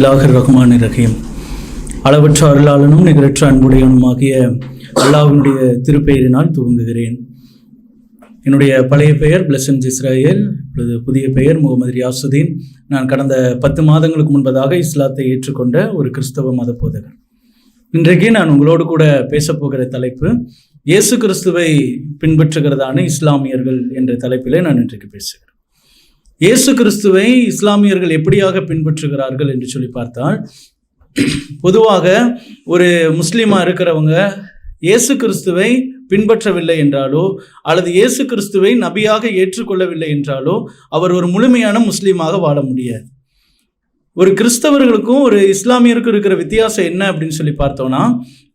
பிஸ்மில்லாஹ் ரஹ்மான் ரஹீம். அளவற்ற அருளாளனும் நிகரற்ற அன்புடையவனுமாகிய அல்லாவினுடைய திருப்பெயரினால் துவங்குகிறேன். என்னுடைய பழைய பெயர் பிளசன்ஸ் இஸ்ராயேல் இப்பொழுது புதிய பெயர் முகமது ரியாசுதீன். நான் கடந்த பத்து மாதங்களுக்கு முன்பதாக இஸ்லாத்தை ஏற்றுக்கொண்ட ஒரு கிறிஸ்தவ மத போதகர். இன்றைக்கு நான் உங்களோடு கூட பேசப்போகிற தலைப்பு இயேசு கிறிஸ்துவை பின்பற்றுகிறதான இஸ்லாமியர்கள் என்ற தலைப்பிலே நான் இன்றைக்கு பேசுகிறேன். இயேசு கிறிஸ்துவை இஸ்லாமியர்கள் எப்படியாக பின்பற்றுகிறார்கள் என்று சொல்லி பார்த்தால் பொதுவாக ஒரு முஸ்லீமாக இருக்கிறவங்க இயேசு கிறிஸ்துவை பின்பற்றவில்லை என்றாலோ அல்லது இயேசு கிறிஸ்துவை நபியாக ஏற்றுக்கொள்ளவில்லை என்றாலோ அவர் ஒரு முழுமையான முஸ்லீமாக வாழ முடியாது. ஒரு கிறிஸ்தவர்களுக்கும் ஒரு இஸ்லாமியருக்கும் இருக்கிற வித்தியாசம் என்ன அப்படின்னு சொல்லி பார்த்தோம்னா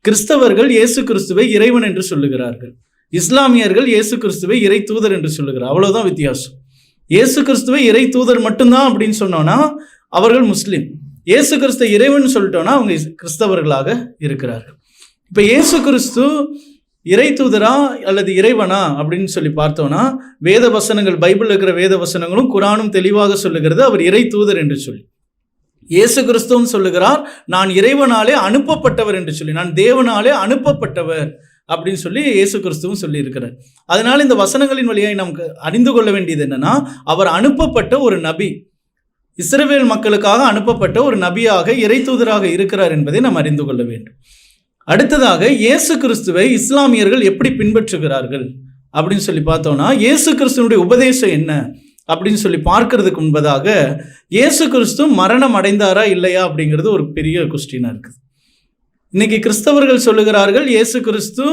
கிறிஸ்தவர்கள் இயேசு கிறிஸ்துவை இறைவன் என்று சொல்லுகிறார்கள். இஸ்லாமியர்கள் இயேசு கிறிஸ்துவை இறை தூதர் என்று சொல்லுகிறார். அவ்வளவுதான் வித்தியாசம். இயேசு கிறிஸ்துவை இறை தூதர் மட்டும்தான் அப்படின்னு சொன்னோன்னா அவர்கள் முஸ்லீம். இயேசு கிறிஸ்து இறைவன் சொல்லிட்டோன்னா அவங்க கிறிஸ்தவர்களாக இருக்கிறார்கள். இப்போ இயேசு கிறிஸ்து இறை தூதரா அல்லது இறைவனா அப்படின்னு சொல்லி பார்த்தோன்னா வேத வசனங்கள் பைபிளில் இருக்கிற வேத வசனங்களும் குரானும் தெளிவாக சொல்லுகிறது அவர் இறை தூதர் என்று சொல்லி. இயேசு கிறிஸ்துவும் சொல்லுகிறார் நான் இறைவனாலே அனுப்பப்பட்டவர் என்று சொல்லி நான் தேவனாலே அனுப்பப்பட்டவர் அப்படின்னு சொல்லி இயேசு கிறிஸ்துவும் சொல்லியிருக்கிறார். அதனால் இந்த வசனங்களின் வழியாக நமக்கு அறிந்து கொள்ள வேண்டியது என்னன்னா அவர் அனுப்பப்பட்ட ஒரு நபி இஸ்ரவேல் மக்களுக்காக அனுப்பப்பட்ட ஒரு நபியாக இறை தூதராக இருக்கிறார் என்பதை நாம் அறிந்து கொள்ள வேண்டும். அடுத்ததாக இயேசு கிறிஸ்துவை இஸ்லாமியர்கள் எப்படி பின்பற்றுகிறார்கள் அப்படின்னு சொல்லி பார்த்தோம்னா இயேசு கிறிஸ்துவனுடைய உபதேசம் என்ன அப்படின்னு சொல்லி பார்க்கறதுக்கு முன்பதாக இயேசு கிறிஸ்து மரணம் அடைந்தாரா இல்லையா அப்படிங்கிறது ஒரு பெரிய கொஸ்டினாக இருக்குது. இன்னைக்கு கிறிஸ்தவர்கள் சொல்லுகிறார்கள் இயேசு கிறிஸ்து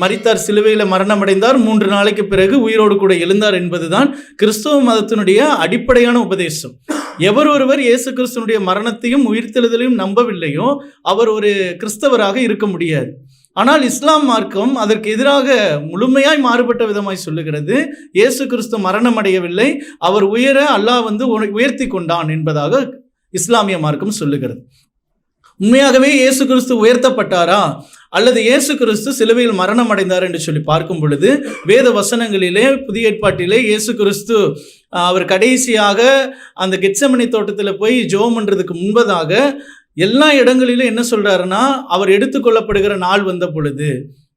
மறித்தார் சிலுவையில் மரணமடைந்தார் மூன்று நாளைக்கு பிறகு உயிரோடு கூட எழுந்தார் என்பதுதான் கிறிஸ்தவ மதத்தினுடைய அடிப்படையான உபதேசம். எவர் ஒருவர் இயேசு கிறிஸ்துனுடைய மரணத்தையும் உயிர்த்தெழுதலையும் நம்பவில்லையோ அவர் ஒரு கிறிஸ்தவராக இருக்க முடியாது. ஆனால் இஸ்லாம் மார்க்கம் அதற்கு எதிராக முழுமையாய் மாறுபட்ட விதமாய் சொல்லுகிறது இயேசு கிறிஸ்து மரணம் அடையவில்லை அவர் உயர அல்லாஹ் வந்து உயர்த்தி கொண்டான் என்பதாக இஸ்லாமிய மார்க்கம் சொல்லுகிறது. உண்மையாகவே இயேசு கிறிஸ்து உயர்த்தப்பட்டாரா? அல்லது இயேசு கிறிஸ்து சிலுவையில் மரணம் அடைந்தார் என்று சொல்லி பார்க்கும் பொழுது வேத வசனங்களிலே புதிய ஏற்பாட்டிலே இயேசு கிறிஸ்து அவர் கடைசியாக அந்த கெட்சமனி தோட்டத்தில் போய் ஜோம் பண்ணுறதுக்கு முன்பதாக எல்லா இடங்களிலும் என்ன சொல்றாருன்னா அவர் எடுத்துக்கொள்ளப்படுகிற நாள் வந்த பொழுது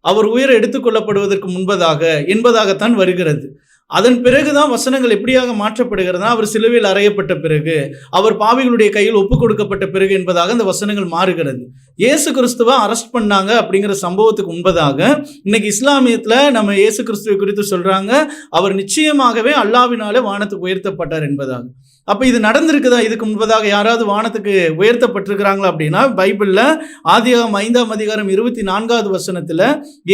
அவர் உயிரை எடுத்துக்கொள்ளப்படுவதற்கு முன்பதாக என்பதாகத்தான் வருகிறது. அதன் பிறகுதான் வசனங்கள் எப்படியாக மாற்றப்படுகிறதுனா அவர் சிலுவையில் அறையப்பட்ட பிறகு அவர் பாவிகளுடைய கையில் ஒப்பு கொடுக்கப்பட்ட பிறகு என்பதாக அந்த வசனங்கள் மாறுகிறது. இயேசு கிறிஸ்துவை அரெஸ்ட் பண்ணாங்க அப்படிங்கிற சம்பவத்துக்கு முன்பதாக இன்னைக்கு இஸ்லாமியத்தில் நம்ம இயேசு கிறிஸ்துவை குறித்து சொல்றாங்க அவர் நிச்சயமாகவே அல்லாவினாலே வானத்துக்கு உயர்த்தப்பட்டார் என்பதாக. அப்போ இது நடந்திருக்குதா? இதுக்கு முன்பதாக யாராவது வானத்துக்கு உயர்த்தப்பட்டிருக்கிறாங்களா அப்படின்னா பைபிளில் ஆதியாகம் ஐந்தாம் அதிகாரம் இருபத்தி நான்காவது வசனத்தில்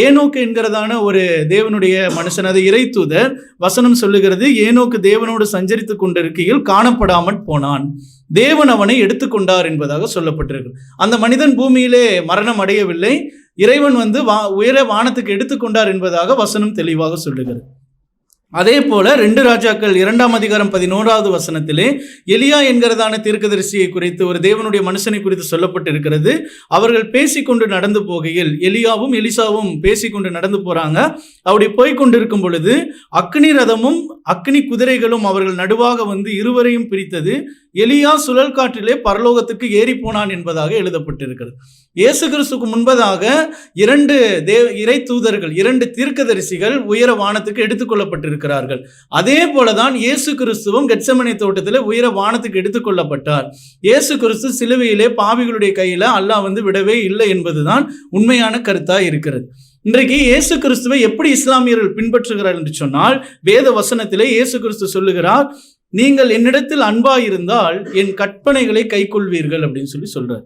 ஏனோக்கு என்கிறதான ஒரு தேவனுடைய மனுஷன் அது இறைத்தூதர் வசனம் சொல்லுகிறது ஏனோக்கு தேவனோடு சஞ்சரித்து கொண்டிருக்கையில் காணப்படாமற் போனான். தேவன் அவனை எடுத்துக்கொண்டார் என்பதாக சொல்லப்பட்டிருக்கு. அந்த மனிதன் பூமியிலே மரணம் அடையவில்லை. இறைவன் வந்து வா உயர வானத்துக்கு எடுத்துக்கொண்டார் என்பதாக வசனம் தெளிவாக சொல்லுகிறது. அதே போல ரெண்டு ராஜாக்கள் இரண்டாம் அதிகாரம் பதினோராவது வசனத்திலே எலியா என்கிறதான தீர்க்கதரிசியை குறித்து ஒரு தேவனுடைய மனுஷனை குறித்து சொல்லப்பட்டிருக்கிறது. அவர்கள் பேசிக்கொண்டு நடந்து போகையில் எலியாவும் எலிசாவும் பேசிக்கொண்டு நடந்து போறாங்க. அப்படி போய்கொண்டிருக்கும் பொழுது அக்னி ரதமும் அக்னி குதிரைகளும் அவர்கள் நடுவாக வந்து இருவரையும் பிரித்தது. எலியா சுழல் காற்றிலே பரலோகத்துக்கு ஏறி போனான் என்பதாக எழுதப்பட்டிருக்கிறது. இயேசு கிறிஸ்துக்கு முன்பதாக இரண்டு தேவ இறை தூதர்கள் இரண்டு தீர்க்கதரிசிகள் உயர வானத்துக்கு எடுத்துக்கொள்ளப்பட்டிருக்கிறார்கள் அதே போலதான் இயேசு கிறிஸ்துவும் கெட்சமனை தோட்டத்தில் உயர வானத்துக்கு எடுத்துக்கொள்ளப்பட்டார் இயேசு கிறிஸ்து சிலுவையிலே பாவிகளுடைய கையில அல்லாஹ் வந்து விடவே இல்லை என்பதுதான் உண்மையான கருத்தா இருக்கிறது. இன்றைக்கு இயேசு கிறிஸ்துவை எப்படி இஸ்லாமியர்கள் பின்பற்றுகிறார் என்று சொன்னால் வேத வசனத்திலே இயேசு கிறிஸ்து சொல்லுகிறார் நீங்கள் என்னிடத்தில் அன்பாயிருந்தால் என் கற்பனைகளை கைக்கொள்வீர்கள் அப்படின்னு சொல்லி சொல்றார்.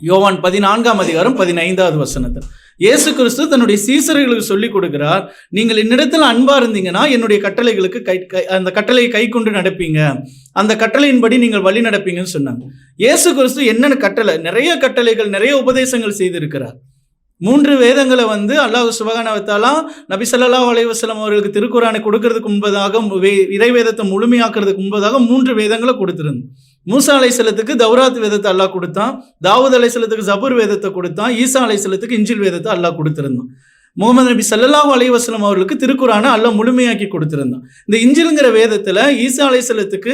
யோவான் பதினான்காம் அதிகாரம் பதினைந்தாவது வசனத்தில். இயேசு கிறிஸ்து தன்னுடைய சீசர்களுக்கு சொல்லிக் கொடுக்கிறார் நீங்கள் என்னிடத்தில் அன்பா இருந்தீங்கன்னா என்னுடைய கட்டளைகளுக்கு கை கை- அந்த கட்டளையை கை கொண்டு நடப்பீங்க. அந்த கட்டளையின்படி நீங்கள் வழி நடப்பீங்கன்னு சொன்னாங்க. இயேசு கிறிஸ்து என்னென்ன கட்டளை நிறைய கட்டளைகள் நிறைய உபதேசங்கள் செய்திருக்கிறார். மூன்று வேதங்களை வந்து அல்லாஹ் சுபகானவத்தாலாம் நபி ஸல்லல்லாஹு அவர்களுக்கு திருக்குறானை கொடுக்கறதுக்கு முன்பதாக வே- இறைவேதத்தை முழுமையாக்குறதுக்கு முன்பதாக மூன்று வேதங்களை கொடுத்துருந்து மூசா அலைசலத்துக்கு தௌராத் வேதத்தை அல்லாஹ் கொடுத்தான். தாவூத் அலைசலத்துக்கு ஜபூர் வேதத்தை கொடுத்தான். ஈசா அலைசலத்துக்கு இஞ்சில் வேதத்தை அல்லாஹ் கொடுத்திருந்தான். முகமது நபி சல்லாஹூ அலைவாஸ்லம் அவர்களுக்கு திருக்குறானை அல்லாஹ் முழுமையாக்கி கொடுத்திருந்தான். இந்த இஞ்சிலுங்கிற வேதத்தில் ஈசா அலைசலத்துக்கு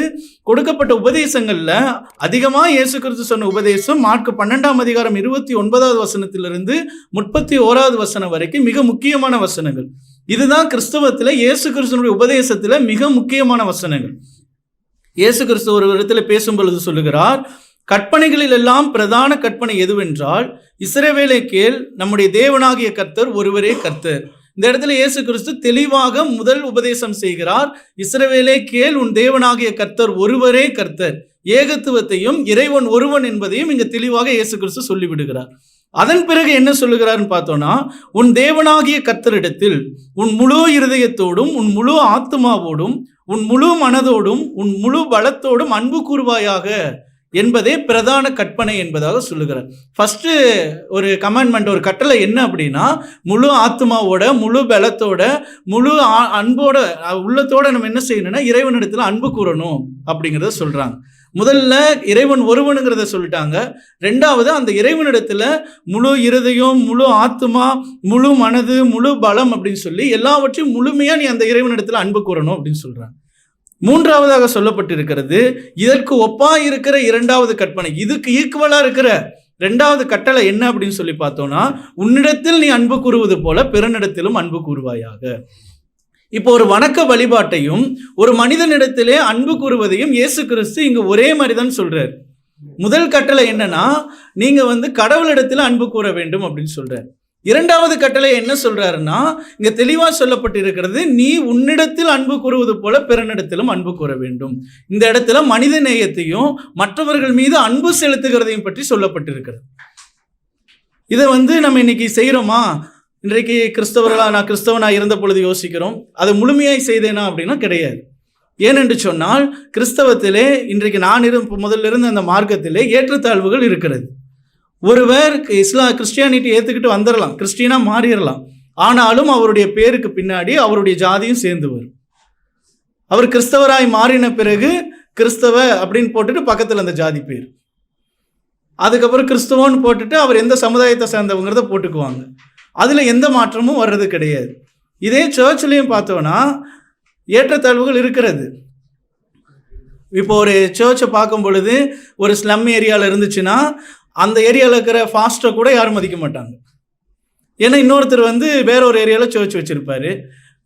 கொடுக்கப்பட்ட உபதேசங்களில் அதிகமாக இயேசு கிறிஸ்து சொன்ன உபதேசம் மார்க் பன்னெண்டாம் அதிகாரம் இருபத்தி ஒன்பதாவது வசனத்திலிருந்து முப்பத்தி ஓராவது வசனம் வரைக்கும் மிக முக்கியமான வசனங்கள். இதுதான் கிறிஸ்தவத்தில் இயேசு கிறிஸ்துனுடைய உபதேசத்தில் மிக முக்கியமான வசனங்கள். இயேசு கிறிஸ்து ஒரு இடத்துல பேசும் பொழுது சொல்லுகிறார் கற்பனைகளில் எல்லாம் பிரதான கற்பனை எதுவென்றால் இசைவேலை கேள் நம்முடைய தேவனாகிய கர்த்தர் ஒருவரே கர்த்தர். இந்த இடத்துல இயேசு கிறிஸ்து தெளிவாக முதல் உபதேசம் செய்கிறார் இஸ்ரவேலே கேள் உன் தேவனாகிய கர்த்தர் ஒருவரே கர்த்தர். ஏகத்துவத்தையும் இறைவன் ஒருவன் என்பதையும் இங்கு தெளிவாக இயேசு கிறிஸ்து சொல்லிவிடுகிறார். அதன் பிறகு என்ன சொல்லுகிறார்னு பார்த்தோம்னா உன் தேவனாகிய கர்த்தரிடத்தில் உன் முழு இருதயத்தோடும் உன் முழு ஆத்மாவோடும் உன் முழு மனதோடும் உன் முழு பலத்தோடும் அன்பு கூறுவாயாக என்பதே பிரதான கற்பனை என்பதாக சொல்லுகிறார். ஃபஸ்ட்டு ஒரு கமெண்ட்மெண்ட் ஒரு கட்டளை என்ன அப்படின்னா முழு ஆத்மாவோட முழு பலத்தோட முழு ஆ- அன்போட உள்ளத்தோட நம்ம என்ன செய்யணும்னா இறைவனிடத்தில் அன்பு கூறணும் அப்படிங்கிறத சொல்கிறாங்க முதல்ல இறைவன் ஒருவனுங்கிறத சொல்லிட்டாங்க. ரெண்டாவது அந்த இறைவனிடத்துல முழு இருதயம் முழு ஆத்மா முழு மனது முழு பலம் அப்படின்னு சொல்லி எல்லாவற்றையும் முழுமையாக நீ அந்த இறைவனிடத்துல அன்பு கூறணும் அப்படின்னு சொல்கிறாங்க மூன்றாவதாக சொல்லப்பட்டிருக்கிறது இதற்கு ஒப்பா இருக்கிற இரண்டாவது கற்பனை. இதுக்கு ஈக்குவலாக இருக்கிற ரெண்டாவது கட்டளை என்ன அப்படின்னு சொல்லி பார்த்தோம்னா உன்னிடத்தில் நீ அன்பு கூறுவது போல பிறனிடத்திலும் அன்பு கூறுவாயாக. இப்போ ஒரு வணக்க வழிபாட்டையும் ஒரு மனிதனிடத்திலே அன்பு கூறுவதையும் இயேசு கிறிஸ்து இங்கே ஒரே மாதிரி தான் சொல்றார். முதல் கட்டளை என்னன்னா நீங்க வந்து கடவுளிடத்தில் அன்பு கூற வேண்டும் அப்படின்னு சொல்றார். இரண்டாவது கட்டளை என்ன சொல்றாருன்னா இங்க தெளிவா சொல்லப்பட்டிருக்கிறது நீ உன்னிடத்தில் அன்பு கூறுவது போல பிறனிடத்திலும் அன்பு கூற வேண்டும். இந்த இடத்துல மனித நேயத்தையும் மற்றவர்கள் மீது அன்பு செலுத்துகிறதையும் பற்றி சொல்லப்பட்டிருக்கிறது. இதை வந்து நம்ம இன்னைக்கு செய்கிறோமா இன்றைக்கு கிறிஸ்தவர்களாக நான் கிறிஸ்தவனாக இருந்த பொழுது யோசிக்கிறோம். அதை முழுமையாய் செய்தேனா அப்படின்னா கிடையாது. ஏனென்று சொன்னால் கிறிஸ்தவத்திலே இன்றைக்கு நான் இரு முதல்ல இருந்த அந்த மார்க்கத்திலே ஏற்றத்தாழ்வுகள் இருக்கிறது. ஒருவர் இஸ்லா கிறிஸ்டியானிட்டி ஏற்றுக்கிட்டு வந்துடலாம் கிறிஸ்டியனா மாறிடலாம் ஆனாலும் அவருடைய பேருக்கு பின்னாடி அவருடைய ஜாதியும் சேர்ந்து வரும். அவர் கிறிஸ்தவராய் மாறின பிறகு கிறிஸ்தவ அப்படின்னு போட்டுட்டு பக்கத்தில் அந்த ஜாதி பேர். அதுக்கப்புறம் கிறிஸ்தவன்னு போட்டுட்டு அவர் எந்த சமுதாயத்தை சேர்ந்தவங்கிறத போட்டுக்குவாங்க. அதில் எந்த மாற்றமும் வர்றது கிடையாது. இதே சர்ச்லேயும் பார்த்தோன்னா ஏற்றத்தாழ்வுகள் இருக்கிறது. இப்போ ஒரு சர்ச்சை பார்க்கும் பொழுது ஒரு ஸ்லம் ஏரியாவில் இருந்துச்சுன்னா அந்த ஏரியாவில் இருக்கிற ஃபாஸ்ட்டை கூட யாரும் மதிக்க மாட்டாங்க. ஏன்னா இன்னொருத்தர் வந்து வேற ஒரு ஏரியாவில் சர்ச் வச்சுருப்பாரு.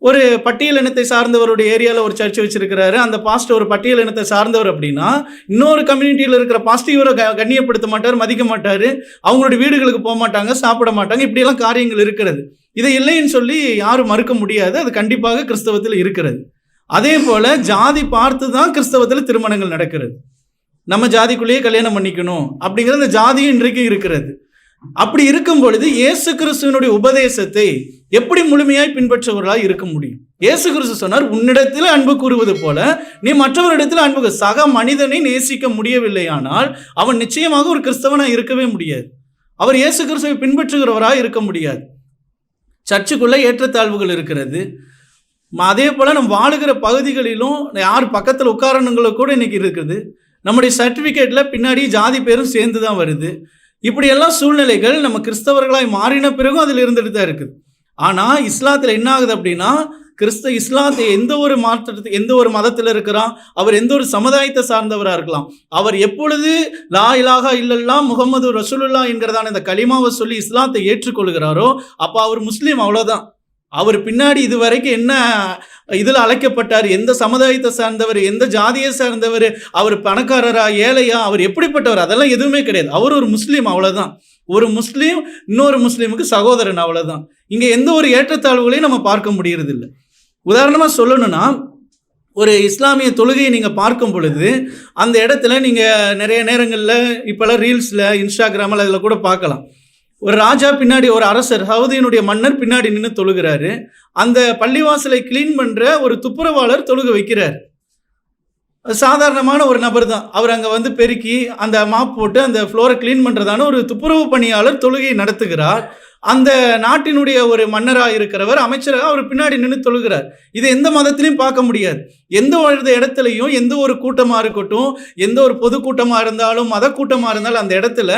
ஒரு பட்டியல் இனத்தை சார்ந்தவருடைய ஏரியாவில் ஒரு சர்ச் வச்சிருக்கிறாரு. அந்த பாஸ்ட் ஒரு பட்டியல் இனத்தை சார்ந்தவர் அப்படின்னா இன்னொரு கம்யூனிட்டியில் இருக்கிற பாஸ்ட் இவரை க- கண்ணியப்படுத்த மாட்டார் மதிக்க மாட்டார். அவங்களுடைய வீடுகளுக்கு போக மாட்டாங்க சாப்பிட மாட்டாங்க. இப்படியெல்லாம் காரியங்கள் இருக்கிறது. இதை இல்லைன்னு சொல்லி யாரும் மறுக்க முடியாது. அது கண்டிப்பாக கிறிஸ்தவத்தில் இருக்கிறது. அதே போல் ஜாதி பார்த்து தான் கிறிஸ்தவத்தில் திருமணங்கள் நடக்கிறது. நம்ம ஜாதிக்குள்ளேயே கல்யாணம் பண்ணிக்கணும் அப்படிங்கிற அந்த ஜாதியும் இன்றைக்கு இருக்கிறது. அப்படி இருக்கும் பொழுது இயேசு கிறிஸ்துவனுடைய உபதேசத்தை எப்படி முழுமையாய் பின்பற்றவர்களாக இருக்க முடியும்? இயேசு கிறிஸ்து சொன்னார் உன்னிடத்தில் அன்பு கூறுவது போல நீ மற்றவரிடத்தில் அன்பு சக மனிதனை நேசிக்க முடியவில்லையானால் அவன் நிச்சயமாக ஒரு கிறிஸ்தவனாக இருக்கவே முடியாது. அவர் இயேசு கிறிஸ்துவை பின்பற்றுகிறவராக இருக்க முடியாது. சர்ச்சுக்குள்ள ஏற்றத்தாழ்வுகள் இருக்கிறது. அதே போல் நம்ம வாழுகிற பகுதிகளிலும் யார் பக்கத்தில் உட்காரணுங்களோ கூட இன்னைக்கு இருக்குது. நம்முடைய சர்டிஃபிகேட்டில் பின்னாடி ஜாதி பேரும் சேர்ந்து தான் வருது. இப்படியெல்லாம் சூழ்நிலைகள் நம்ம கிறிஸ்தவர்களாய் மாறின பிறகும் அதில் இருந்துட்டு தான் இருக்குது. ஆனால் இஸ்லாத்தில் என்ன ஆகுது அப்படின்னா கிறிஸ்த இஸ்லாத்தை எந்த ஒரு மாற்றத்து எந்த ஒரு மதத்தில் இருக்கிறான் அவர் எந்த ஒரு சமுதாயத்தை சார்ந்தவராக இருக்கலாம். அவர் எப்பொழுது லா இலாஹா இல்லல்லாம் முகமது ரசூலுல்லா என்கிறதான இந்த கலிமாவை சொல்லி இஸ்லாத்தை ஏற்றுக்கொள்கிறாரோ அப்போ அவர் முஸ்லீம் அவ்வளோதான் அவர் பின்னாடி இது வரைக்கும் என்ன இதில் அழைக்கப்பட்டார் எந்த சமுதாயத்தை சார்ந்தவர் எந்த ஜாதியை சார்ந்தவர் அவர் பணக்காரரா ஏழையா அவர் எப்படிப்பட்டவர் அதெல்லாம் எதுவுமே கிடையாது. அவர் ஒரு முஸ்லீம் அவ்வளோதான் ஒரு முஸ்லீம் இன்னொரு முஸ்லீமுக்கு சகோதரன் அவ்வளோதான் இங்கே எந்த ஒரு ஏற்றத்தாழ்வுகளையும் நம்ம பார்க்க முடியறதில்ல. உதாரணமாக சொல்லணும்னா ஒரு இஸ்லாமிய தொழுகையை நீங்கள் பார்க்கும் பொழுது அந்த இடத்துல நீங்கள் நிறைய நேரங்களில் இப்போல்லாம் ரீல்ஸில் இன்ஸ்டாகிராமில் அதில் கூட பார்க்கலாம். ஒரு ராஜா பின்னாடி ஒரு அரசர் சவுதியினுடைய மன்னர் பின்னாடி நின்று தொழுகிறாரு. அந்த பள்ளிவாசலை க்ளீன் பண்ணுற ஒரு துப்புரவாளர் தொழுக வைக்கிறார். சாதாரணமான ஒரு நபர் தான். அவர் அங்கே வந்து பெருக்கி அந்த மாப் போட்டு அந்த ஃப்ளோரை க்ளீன் பண்ணுறதான ஒரு துப்புரவு பணியாளர் தொழுகையை நடத்துகிறார். அந்த நாட்டினுடைய ஒரு மன்னராக இருக்கிறவர் அமைச்சராக அவர் பின்னாடி நின்று தொழுகிறார். இது எந்த மதத்திலையும் பார்க்க முடியாது. எந்த ஒரு இடத்துலையும் எந்த ஒரு கூட்டமாக இருக்கட்டும் எந்த ஒரு பொதுக்கூட்டமாக இருந்தாலும் மத கூட்டமாக இருந்தாலும் அந்த இடத்துல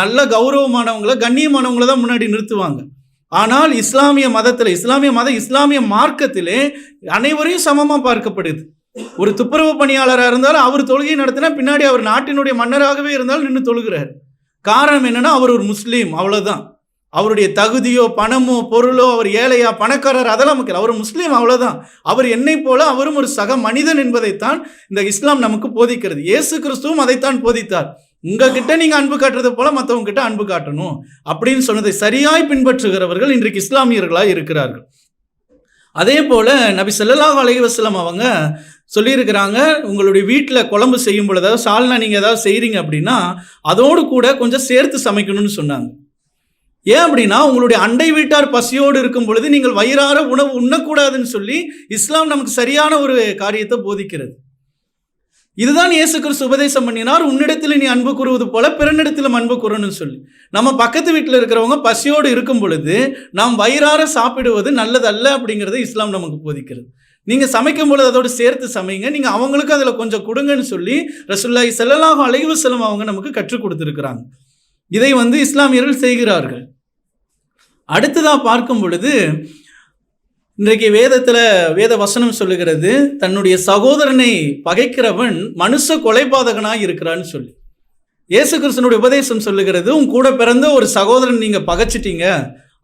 நல்ல கௌரவமானவங்கள கண்ணியமானவங்கள தான் முன்னாடி நிறுத்துவாங்க. ஆனால் இஸ்லாமிய மதத்தில் இஸ்லாமிய மத இஸ்லாமிய மார்க்கத்திலே அனைவரையும் சமமாக பார்க்கப்படுது. ஒரு துப்புரவு பணியாளராக இருந்தாலும் அவர் தொழுகை நடத்தினா பின்னாடி அவர் நாட்டினுடைய மன்னராகவே இருந்தாலும் நின்று தொழுகிறார். காரணம் என்னன்னா அவர் ஒரு முஸ்லீம் அவ்வளோதான் அவருடைய தகுதியோ பணமோ பொருளோ அவர் ஏழையா பணக்காரர் அதெல்லாம் முக்கியம் அவர் முஸ்லீம் அவ்வளோதான் அவர் என்னை போல அவரும் ஒரு சக மனிதன் என்பதைத்தான் இந்த இஸ்லாம் நமக்கு போதிக்கிறது. இயேசு கிறிஸ்துவும் அதைத்தான் போதித்தார். உங்ககிட்ட நீங்க அன்பு காட்டுறது போல மற்றவங்க கிட்ட அன்பு காட்டணும் அப்படின்னு சொன்னதை சரியாய் பின்பற்றுகிறவர்கள் இன்றைக்கு இஸ்லாமியர்களாக இருக்கிறார்கள். அதே போல நபி செல்லலாஹ் அலைவாஸ்லாம் அவங்க சொல்லியிருக்கிறாங்க உங்களுடைய வீட்டில் குழம்பு செய்யும் பொழுது அதாவது சால்னா நீங்கள் ஏதாவது செய்கிறீங்க அப்படின்னா அதோடு கூட கொஞ்சம் சேர்த்து சமைக்கணும்னு சொன்னாங்க. ஏன் அப்படின்னா உங்களுடைய அண்டை வீட்டார் பசியோடு இருக்கும் பொழுது நீங்கள் வயிறார உணவு உண்ணக்கூடாதுன்னு சொல்லி இஸ்லாம் நமக்கு சரியான ஒரு காரியத்தை போதிக்கிறது. இதுதான் இயேசு கிறிஸ்து உபதேசம் பண்ணினார் உன்னிடத்தில் நீ அன்பு கூறுவது போல பிறனிடத்திலும் அன்பு கூறணும்னு சொல்லி. நம்ம பக்கத்து வீட்டில் இருக்கிறவங்க பசியோடு இருக்கும் பொழுது நாம் வயிறார சாப்பிடுவது நல்லதல்ல அப்படிங்கிறத இஸ்லாம் நமக்கு போதிக்கிறது. நீங்கள் சமைக்கும் பொழுது அதோடு சேர்த்து சமைங்க நீங்கள் அவங்களுக்கு அதில் கொஞ்சம் கொடுங்கன்னு சொல்லி ரசுல்லாய் ஸல்லல்லாஹு அழைவு செல்லும் அவங்க நமக்கு கற்றுக் கொடுத்துருக்குறாங்க. இதை வந்து இஸ்லாமியர்கள் செய்கிறார்கள். அடுத்ததாக பார்க்கும் பொழுது இன்றைக்கு வேதத்தில் வேத வசனம் சொல்லுகிறது தன்னுடைய சகோதரனை பகைக்கிறவன் மனுஷ கொலைபாதகனாக இருக்கிறான்னு சொல்லி. இயேசு கிறிஸ்தனுடைய உபதேசம் சொல்லுகிறது உன் கூட பிறந்த ஒரு சகோதரன் நீங்கள் பகைச்சிட்டீங்க.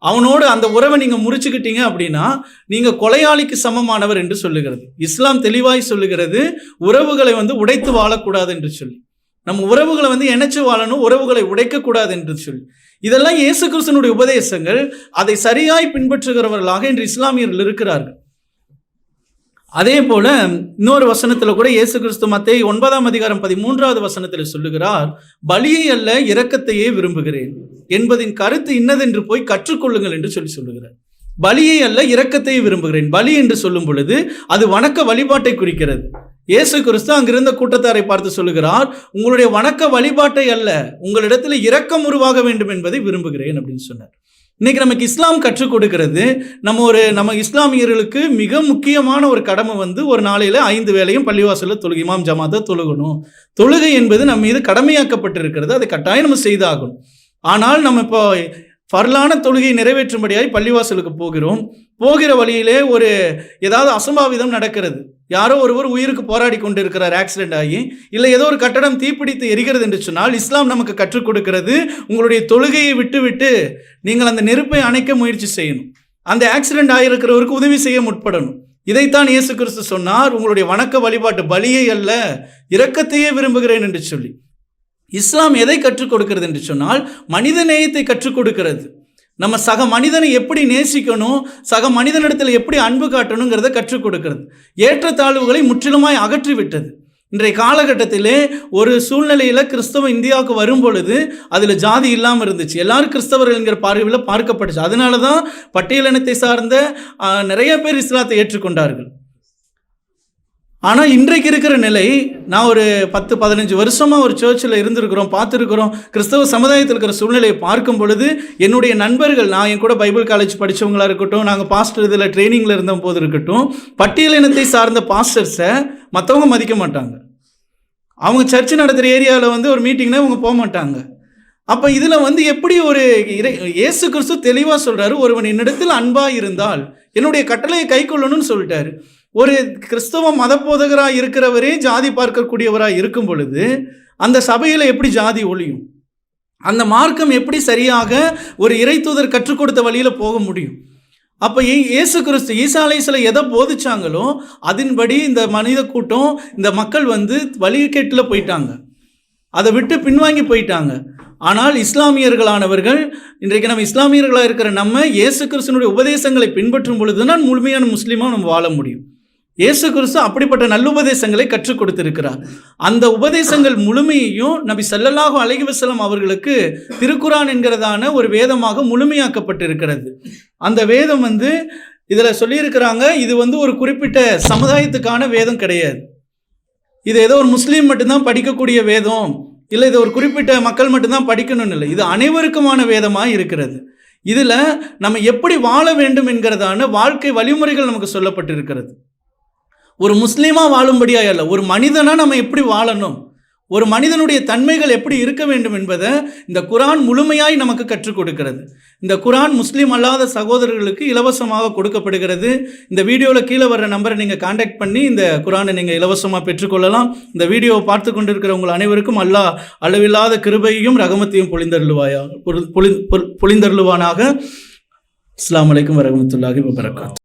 அவனோடு அந்த உறவை நீங்கள் முறிச்சுக்கிட்டீங்க அப்படின்னா நீங்கள் கொலையாளிக்கு சமமானவர் என்று சொல்லுகிறது. இஸ்லாம் தெளிவாய் சொல்லுகிறது உறவுகளை வந்து உடைத்து வாழக்கூடாது என்று சொல்லி. நம்ம உறவுகளை வந்து இணைச்சு வாழணும் உறவுகளை உடைக்கக்கூடாது என்று சொல்லி. இதெல்லாம் இயேசு கிறிஸ்தனுடைய உபதேசங்கள். அதை சரியாய் பின்பற்றுகிறவர்களாக இன்று இஸ்லாமியர்கள் இருக்கிறார்கள். அதே போல இன்னொரு வசனத்தில் கூட இயேசு கிறிஸ்து மத்தை ஒன்பதாம் அதிகாரம் பதிமூன்றாவது வசனத்தில் சொல்லுகிறார் பலியை அல்ல இரக்கத்தையே விரும்புகிறேன். என்பதின் கருத்து இன்னதென்று போய் கற்றுக்கொள்ளுங்கள் என்று சொல்லி சொல்லுகிறார். பலியை அல்ல இரக்கத்தையே விரும்புகிறேன். பலி என்று சொல்லும் பொழுது அது வணக்க வழிபாட்டை குறிக்கிறது. இயேசு கிறிஸ்து அங்கிருந்த கூட்டத்தாரை பார்த்து சொல்லுகிறார் உங்களுடைய வணக்க வழிபாட்டை அல்ல உங்களிடத்தில் இரக்கம் உருவாக வேண்டும் என்பதை விரும்புகிறேன் அப்படின்னு சொன்னார். இன்னைக்கு நமக்கு இஸ்லாம் கற்றுக் கொடுக்கிறது. நம்ம ஒரு நம்ம இஸ்லாமியர்களுக்கு மிக முக்கியமான ஒரு கடமை வந்து ஒரு நாளையில் ஐந்து வேளையும் பள்ளிவாசலில் தொழுகிமாம் ஜமாத்தை தொழுகணும். தொழுகை என்பது நம்ம மீது கடமையாக்கப்பட்டிருக்கிறது. அதை கட்டாயம் நம்ம செய்தாகணும். ஆனால் நம்ம இப்போ பரலான தொழுகையை நிறைவேற்றும்படியாய் பள்ளிவாசலுக்கு போகிறோம். போகிற வழியிலே ஒரு ஏதாவது அசம்பாவிதம் நடக்கிறது. யாரோ ஒருவர் உயிருக்கு போராடி கொண்டு இருக்கிறார் ஆக்சிடென்ட் ஆகி இல்லை ஏதோ ஒரு கட்டடம் தீப்பிடித்து எரிகிறது என்று சொன்னால் இஸ்லாம் நமக்கு கற்றுக் கொடுக்கிறது உங்களுடைய தொழுகையை விட்டுவிட்டு நீங்கள் அந்த நெருப்பை அணைக்க முயற்சி செய்யணும். அந்த ஆக்சிடென்ட் ஆகியிருக்கிறவருக்கு உதவி செய்ய முற்படணும். இதைத்தான் இயேசு கிறிஸ்து சொன்னார் உங்களுடைய வணக்க வழிபாட்டு பலியை அல்ல இரக்கத்தையே விரும்புகிறேன் என்று சொல்லி. இஸ்லாம் எதை கற்றுக் கொடுக்கிறது என்று சொன்னால் மனித நேயத்தை கற்றுக் கொடுக்கிறது. நம்ம சக மனிதனை எப்படி நேசிக்கணும் சக மனிதனிடத்தில் எப்படி அன்பு காட்டணுங்கிறத கற்றுக் கொடுக்கிறது. ஏற்றத்தாழ்வுகளை முற்றிலுமாய் அகற்றி விட்டது இன்றைய காலகட்டத்திலே ஒரு சூழ்நிலையில் கிறிஸ்தவம் இந்தியாவுக்கு வரும் பொழுது அதில் ஜாதி இல்லாமல் இருந்துச்சு. எல்லாரும் கிறிஸ்தவர்கள்ங்கிற பார்வையில் பார்க்கப்பட்டுச்சு. அதனால தான் பட்டியலினத்தை சார்ந்த நிறைய பேர் இஸ்லாத்தை ஏற்றுக்கொண்டார்கள். ஆனால் இன்றைக்கு இருக்கிற நிலை நான் ஒரு பத்து பதினஞ்சு வருஷமாக ஒரு சர்ச்சில் இருந்திருக்கிறோம் பார்த்துருக்குறோம் கிறிஸ்தவ சமுதாயத்தில் இருக்கிற சூழ்நிலையை பார்க்கும் பொழுது என்னுடைய நண்பர்கள் நான் என் கூட பைபிள் காலேஜ் படித்தவங்களாக இருக்கட்டும் நாங்கள் பாஸ்டர் இதில் ட்ரைனிங்கில் இருந்த போது இருக்கட்டும் பட்டியலினத்தை சார்ந்த பாஸ்டர்ஸை மற்றவங்க மதிக்க மாட்டாங்க. அவங்க சர்ச் நடத்துகிற ஏரியாவில் வந்து ஒரு மீட்டிங்னா இவங்க போக மாட்டாங்க. அப்போ இதில் வந்து எப்படி ஒரு இறை இயேசு கிறிஸ்து தெளிவாக சொல்கிறாரு ஒருவன் என்னிடத்தில் அன்பாக இருந்தால் என்னுடைய கட்டளையை கை கொள்ளணும்னு சொல்லிட்டாரு. ஒரு கிறிஸ்தவ மதபோதகராக இருக்கிறவரே ஜாதி பார்க்கக்கூடியவராக இருக்கும் பொழுது அந்த சபையில் எப்படி ஜாதி ஒழியும்? அந்த மார்க்கம் எப்படி சரியாக ஒரு இறைத்தூதர் கற்றுக் கொடுத்த வழியில் போக முடியும்? அப்போ இயேசு கிறிஸ்து ஈசா எதை போதிச்சாங்களோ அதன்படி இந்த மனித கூட்டம் இந்த மக்கள் வந்து வழிகேட்டில் போயிட்டாங்க. அதை விட்டு பின்வாங்கி போயிட்டாங்க. ஆனால் இஸ்லாமியர்களானவர்கள் இன்றைக்கு நம்ம இஸ்லாமியர்களாக இருக்கிற நம்ம இயேசு கிறிஸ்துனுடைய உபதேசங்களை பின்பற்றும் பொழுதுதான் முழுமையான முஸ்லீமாக நம்ம வாழ முடியும். இயேசு கிறிஸ்து அப்படிப்பட்ட நல்லுபதேசங்களை கற்றுக் கொடுத்திருக்கிறார். அந்த உபதேசங்கள் முழுமையையும் நபி ஸல்லல்லாஹு அலைஹி வஸல்லம் அவர்களுக்கு திருக்குரான் என்கிறதான ஒரு வேதமாக முழுமையாக்கப்பட்டிருக்கிறது. அந்த வேதம் வந்து இதில் சொல்லியிருக்கிறாங்க இது வந்து ஒரு குறிப்பிட்ட சமுதாயத்துக்கான வேதம் கிடையாது. இது ஏதோ ஒரு முஸ்லீம் மட்டும்தான் படிக்கக்கூடிய வேதம் இல்லை இது ஒரு குறிப்பிட்ட மக்கள் மட்டும்தான் படிக்கணும்னு இல்லை. இது அனைவருக்குமான வேதமாக இருக்கிறது. இதில் நம்ம எப்படி வாழ வேண்டும் என்கிறதான வாழ்க்கை வழிமுறைகள் நமக்கு சொல்லப்பட்டிருக்கிறது. ஒரு முஸ்லீமாக வாழும்படியாக இல்லை ஒரு மனிதனாக நம்ம எப்படி வாழணும்? ஒரு மனிதனுடைய தன்மைகள் எப்படி இருக்க வேண்டும் என்பதை இந்த குரான் முழுமையாய் நமக்கு கற்றுக் கொடுக்கிறது. இந்த குரான் முஸ்லீம் அல்லாத சகோதரர்களுக்கு இலவசமாக கொடுக்கப்படுகிறது. இந்த வீடியோவில் கீழே வர்ற நம்பரை நீங்கள் காண்டாக்ட் பண்ணி இந்த குரானை நீங்கள் இலவசமாக பெற்றுக்கொள்ளலாம். இந்த வீடியோவை பார்த்து கொண்டிருக்கிற உங்கள் அனைவருக்கும் அல்லாஹ் அளவில்லாத கிருபையும் ரகமத்தையும் பொழிந்தருளுவாயா பொழி- பொழி- பொழி- பொழிந்தருளுவானாக. அஸ்ஸலாமு அலைக்கும் வரஹ்மத்துல்லாஹி வபரகாத்.